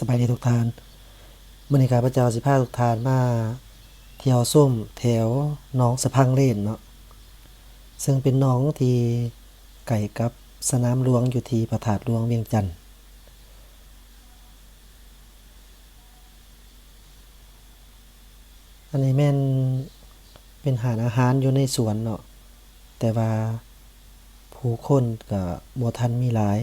สบายดีทุกทานมื้อนี้ข้าพเจ้าสิพาทุกทานมาเที่ยวส้มแถวหนองสะพังเล่นเนาะซึ่งเป็นหนองที่ไก่กับสนามหลวงอยู่ที่พระธาตุหลวงเวียงจันทน์อันนี้แม่นเป็นหารอาหารอยู่ในสวนเนาะแต่ว่าผู้คนก็บ่ทันมีหลาย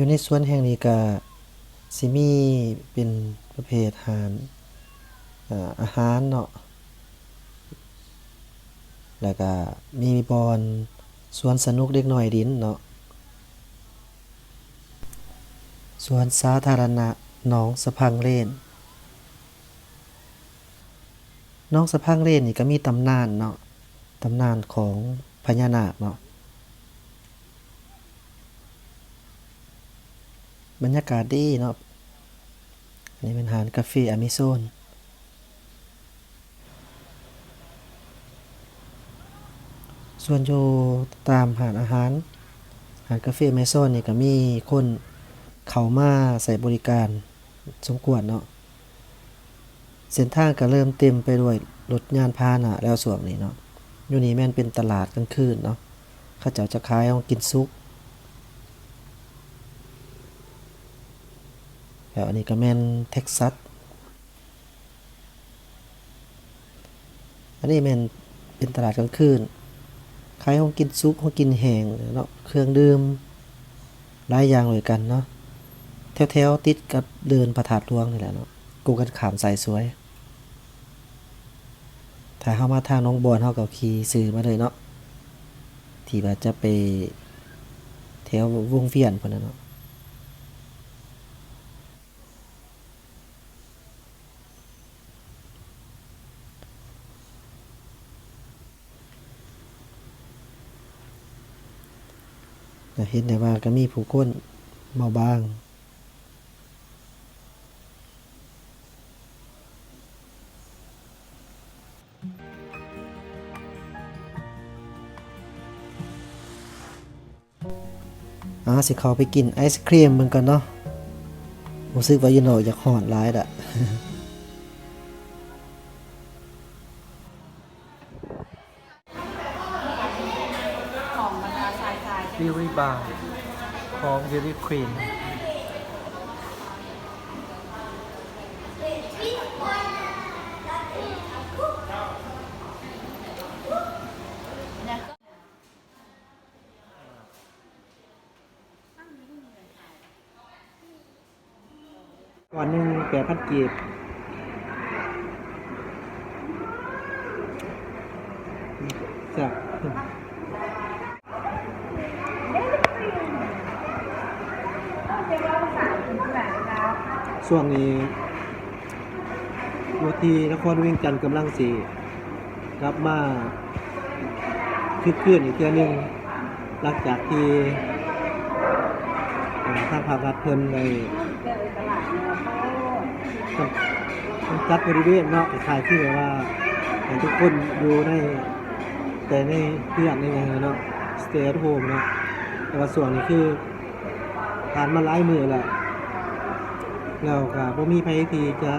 อยู่ในสวนแห่งนี้ก็สิมีเป็นประเภทอาหารอาหารเนาะ แล้วก็มีบอนสวนสนุกเด็กน้อยดินเนาะสวนสาธารณะหนองสะพังเล่นหนองสะพังเล่นนี่ก็มีตำนานเนาะ ตำนานของพญานาคเนาะ บรรยากาศดีเนาะอันนี้เป็นหารกาแฟอเมซอนส่วนอยู่ตามหาดอาหาร หาดกาแฟอเมซอนนี่ก็มีคนเข้ามาใส่บริการสมควรเนาะเส้นทางก็เริ่มเต็มไปด้วยรถยานพาหนะแล้วส่วนนี้เนาะอยู่นี่แม่นเป็นตลาดกลางคืนเนาะเขาเจ้าจะขายของกินซุก แล้วอันนี้ก็แม่นเท็กซัส อันนี้แม่นเป็นตลาดกลางคืนขายของกินซุปของกินแห้งเนาะ เครื่องดื่มหลายอย่างเลยกันเนาะ แถวๆติดกับเดินพระธาตุหลวงนี่แหละเนาะ กูกันขามใสายสวย ถ้าเข้ามาทางน้องบอนเฮาก็ขี่ซื้อมาเลยเนาะ ที่ว่าจะไปแถววงเวียนพุ่นน่ะเนาะ ก็เห็นได้ว่าก็มีผู้คนเบาบางอ่าสิเขาไปกินไอศครีมมันกันเนาะรู้สึกว่ายู่เนอยากหอนร้ายดะ สายสายบิวรี่บาร์ของบิวรี่ครีมวันหนึ่งแปดพันกีบจ้ะ ช่วงนี้วัทีนครเวียงจันทร์กำลังสีกลับมาคึกคืนอีกเทื่อนึงหลังจากที่ทางภาครัฐเพิ่นได้มันจัดบริเวณเนาะคล้ายที่แบบว่าทุกคนอยู่ใน แต่ในเพื่อนในไงเนาะ stay at home เนาะแต่ว่าส่วนนี้คือผ่านมาหลายมือแล้ว แล้วก็บ่มีภัยทีจะ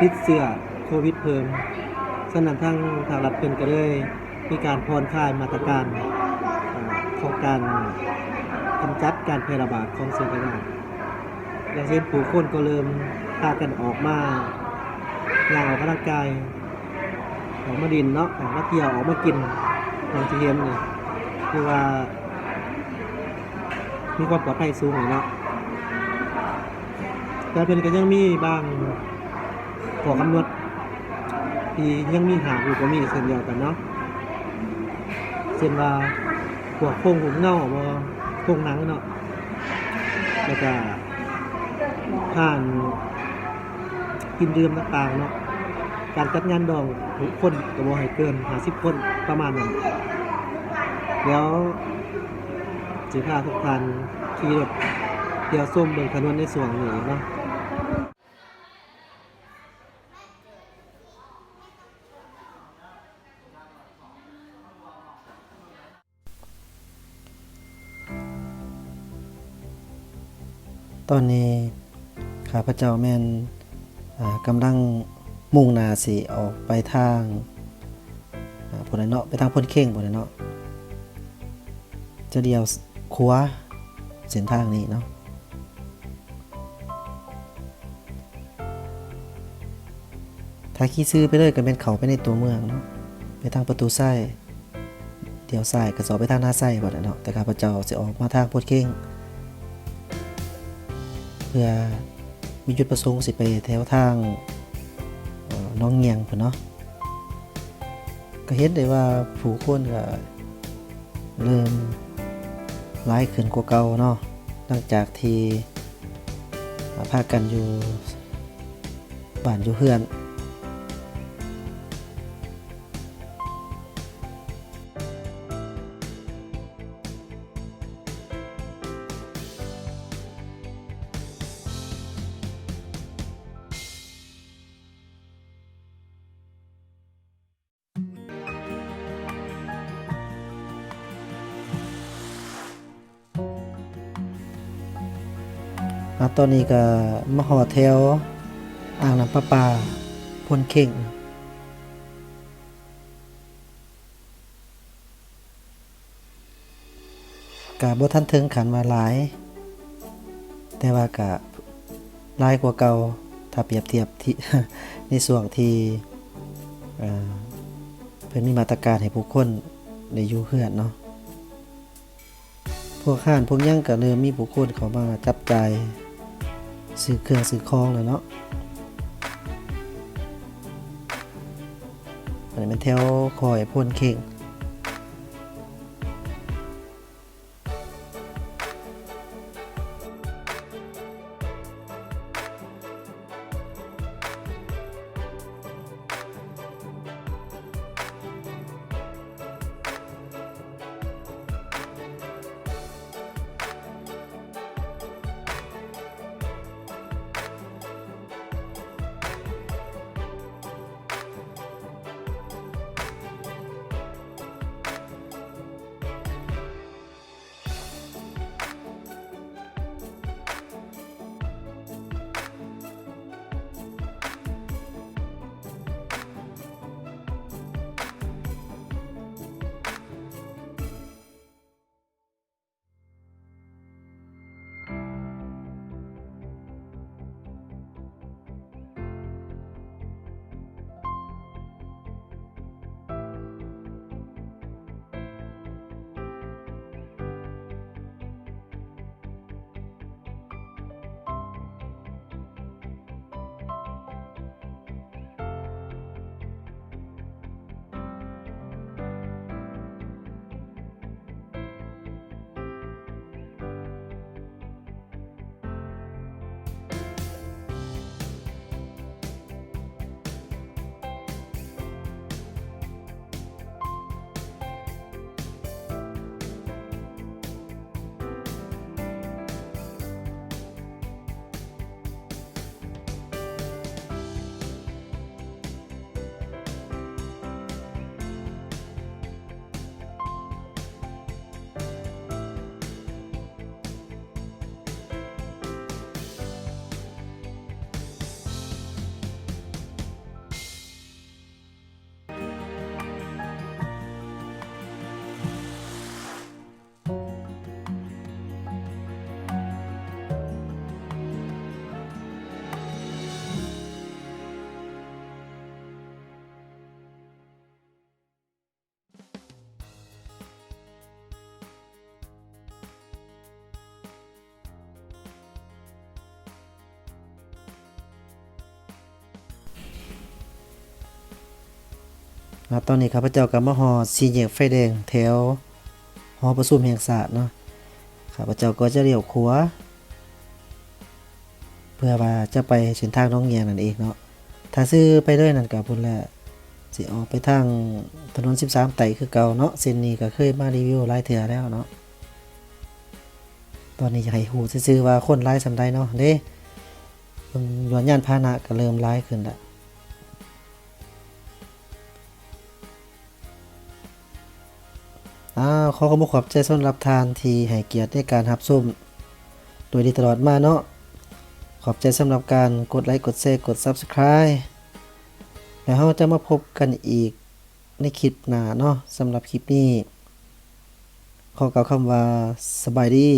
ติดเชื้อโควิดเพิ่มฉะนั้นทางทางรัฐเพิ่นก็เลยมีการผ่อนคลายมาตรการของการกำจัดการแพร่ระบาดของเชื้อไวรัสอย่างเช่นผู้คนก็เริ่มพากันออกมาอย่างออกกำลังกายออกมาดินเนาะออกมาเที่ยวออกมากินอย่างที่เห็นนี่คือว่ามีความปลอดภัยสูงเลยเนาะ แต่เป็นก็ยังมีบางขอกำหนดที่ยังมีหาอยู่ก็มีเช่นเดียวกันเนาะเช่นว่าพวกโครงหุ่มเงาบ่โครงหนังเนาะแล้วก็ผ่านกินดื่มต่างๆเนาะการจัดงานดองทุกคนก็บ่ให้เกิน50คนประมาณนั้นแล้วสิพาทุกท่านขี่รถเที่ยวส้มเบิ่งถนนในส่วนนี้เนาะ ตอนนี้ข้าพเจ้าแม่นกำลังมุ่งนาสิออกไปทางอ่าพุ่นเนาะไปทางพ้นเข่งพุ่นเนาะจะเดียวขวเส้นทางนี้เนาะถ้าขี่ซื้อไปเลยก็เป็นเขาไปในตัวเมืองเนาะไปทางประตูซ้เดียวซ้ายก็สอไปทางหน้าซ้ายบ่ได้เนาะแต่ข้าพเจ้าสิออกมาทางพ้นเข่ง เพื่อมีจุดประสงค์สิไปแถวทางน้องเงียงพุ่นเนาะก็เห็นได้ว่าผู้คนก็เริ่มร้ายขึ้นกว่าเก่าเนาะหลังจากที่อ่าพากันอยู่บ้านอยู่เพื่อน อะตอนนี้ก็มาหอแถวอ่างน้ำประปาพนเข่งกะบ่ทันถึงขันว่าหลาย แต่ว่ากะหลายกว่าเก่าถ้าเปรียบเทียบที่ในส่วนที่เพิ่นมีมาตรการให้ผู้คนได้อยู่เฮือนเนาะพวกข้านพวกหยังก็เริ่มมีผู้คนเขามาจับใจ ซื้อเครื่องซื้อคลองเลยเนาะอันนี้เป็นแถวคอยพ่นเข่ง ครับตอนนี้ข้าพเจ้ากับมหอสีแยกไฟแดงแถวหอประชุมแห่งศาสตร์เนาะข้าพเจ้าก็จะเลี้ยวขวาเพื่อว่าจะไปเส้นทางน้องเงียนั่นเองเนาะถ้าซื้อไปด้วยนั่นกับพุ่นแหละสิออกไปทางถนน 13 ไต่คือเก่าเนาะเส้นนี้ก็เคยมารีวิวหลายเทื่อแล้วเนาะตอนนี้อยากให้ฮู้ซื่อว่าคนหลายสำใดเนาะเด้เบิ่งยวนยานพาหนะก็เริ่มหลายขึ้นแล้ว อ้าวขอขอบคุณขอบใจสำหรับทานทีให้เกียรติในการรับซุ่มโดยดีตลอดมาเนาะขอบใจสำหรับการกดไลค์กดแชร์กด Subscribe แล้วเราจะมาพบกันอีกในคลิปหน้าเนาะสำหรับคลิปนี้ ขอกล่าวคำว่าสบายดี